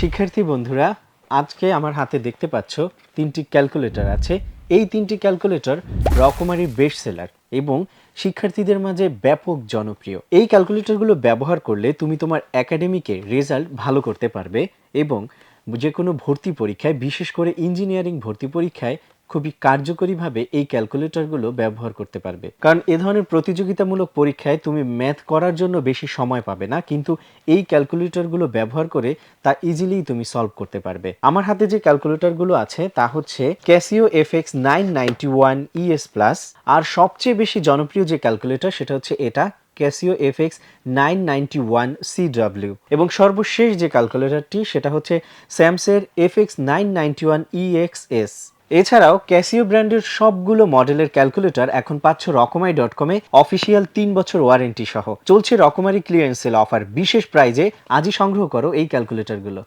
শিক্ষার্থী বন্ধুরা, আজকে আমার হাতে দেখতে পাচ্ছ তিনটি ক্যালকুলেটর আছে। এই তিনটি ক্যালকুলেটর রকমারি বেস্ট সেলার এবং শিক্ষার্থীদের মাঝে ব্যাপক জনপ্রিয়। এই ক্যালকুলেটরগুলো ব্যবহার করলে তুমি তোমার একাডেমিকে রেজাল্ট ভালো করতে পারবে এবং যে কোনো ভর্তি পরীক্ষায়, বিশেষ করে ইঞ্জিনিয়ারিং ভর্তি পরীক্ষায় খুবই কার্যকরীভাবে এই ক্যালকুলেটরগুলো ব্যবহার করতে পারবে। কারণ এ ধরনের প্রতিযোগিতামূলক পরীক্ষায় তুমি ম্যাথ করার জন্য বেশি সময় পাবে না, কিন্তু এই ক্যালকুলেটরগুলো ব্যবহার করে তা ইজিলি তুমি সলভ করতে পারবে। আমার হাতে যে ক্যালকুলেটরগুলো আছে তা হচ্ছে Casio F X nine ninety one ES plus আর সবচেয়ে বেশি জনপ্রিয় যে ক্যালকুলেটর সেটা হচ্ছে এটা Casio F X nine ninety one CW এবং সর্বশেষ যে ক্যালকুলেটরটি সেটা হচ্ছে স্যামসের F X nine ninety one EXS এছাড়াও ক্যাসিও ব্র্যান্ডের সবগুলো মডেলের ক্যালকুলেটর এখন পাচ্ছ রকমাই ডট কমে অফিসিয়াল তিন বছর ওয়ারেন্টি সহ। চলছে রকমারি ক্লিয়ারেন্স সেল অফার বিশেষ প্রাইজে আজই সংগ্রহ করো এই ক্যালকুলেটরগুলো